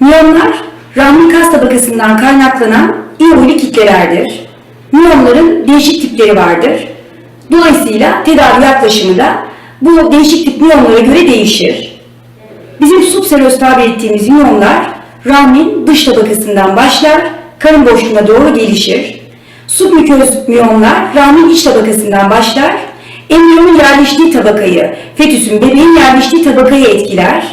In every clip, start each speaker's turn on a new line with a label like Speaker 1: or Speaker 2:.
Speaker 1: Miyomlar, rahmin kas tabakasından kaynaklanan iyonik kitlelerdir. Miyomların değişik tipleri vardır. Dolayısıyla tedavi yaklaşımı da bu değişik tip miyomlara göre değişir. Bizim subseroz tabir ettiğimiz miyomlar rahmin dış tabakasından başlar, karın boşluğuna doğru gelişir. Submüköz miyomlar rahmin iç tabakasından başlar, embriyomun yerleştiği tabakayı, fetüsün bebeğin yerleştiği tabakayı etkiler.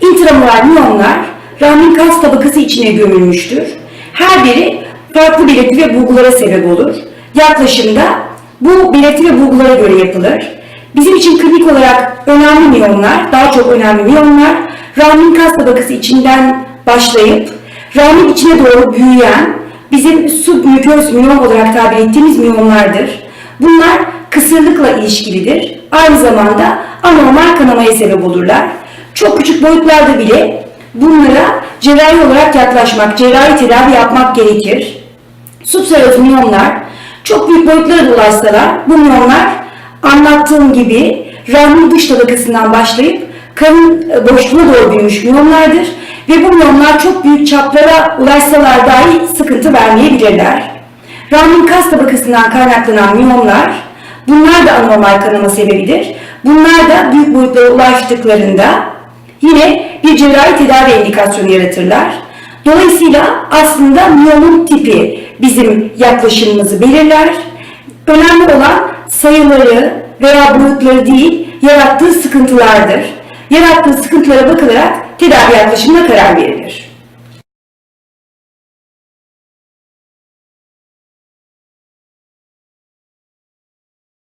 Speaker 1: İntramural miyomlar rahmin kas tabakası içine gömülmüştür. Her biri farklı belirti ve bulgulara sebep olur. Yaklaşımda bu belirti ve bulgulara göre yapılır. Bizim için klinik olarak önemli miyomlar, daha çok önemli miyomlar, rahmin kas tabakası içinden başlayıp rahmin içine doğru büyüyen bizim submüköz miyom olarak tabir ettiğimiz miyomlardır. Bunlar kısırlıkla ilişkilidir. Aynı zamanda anormal kanamaya sebep olurlar. Çok küçük boyutlarda bile bunlara cerrahi olarak yaklaşmak, cerrahi tedavi yapmak gerekir. Subseroz miyomlar çok büyük boyutlara da ulaşsalar bu miyomlar anlattığım gibi rahmin dış tabakasından başlayıp karın e, boşluğuna doğru büyümüş miyomlardır ve bu miyomlar çok büyük çaplara ulaşsalar dahi sıkıntı vermeyebilirler. Rahmin kas tabakasından kaynaklanan miyomlar bunlar da anormal kanama sebebidir. Bunlar da büyük boyutlara ulaştıklarında yine bir cerrahi tedavi indikasyonu yaratırlar. Dolayısıyla aslında miyomun tipi bizim yaklaşımımızı belirler. Önemli olan sayıları veya boyutları değil, yarattığı sıkıntılardır. Yarattığı sıkıntılara bakılarak tedavi yaklaşımına karar verilir.